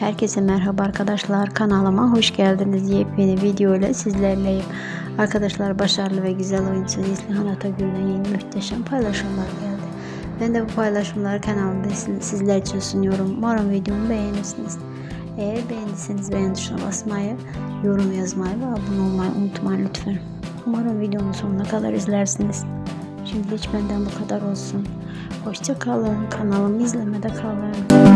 Herkese merhaba arkadaşlar. Kanalıma hoş geldiniz. Yepyeni video ile sizlerleyim. Arkadaşlar başarılı ve güzel oyuncu Neslihan Atagül'den yeni muhteşem paylaşımlar geldi. Ben de bu paylaşımları kanalımda sizler için sunuyorum. Umarım videomu beğenirsiniz. Eğer beğendiyseniz beğen tuşuna basmayı yorum yazmayı ve abone olmayı unutmayın lütfen. Umarım videomun sonuna kadar izlersiniz. Şimdi hiç benden bu kadar olsun. Hoşça kalın. Kanalımı izlemede kalın.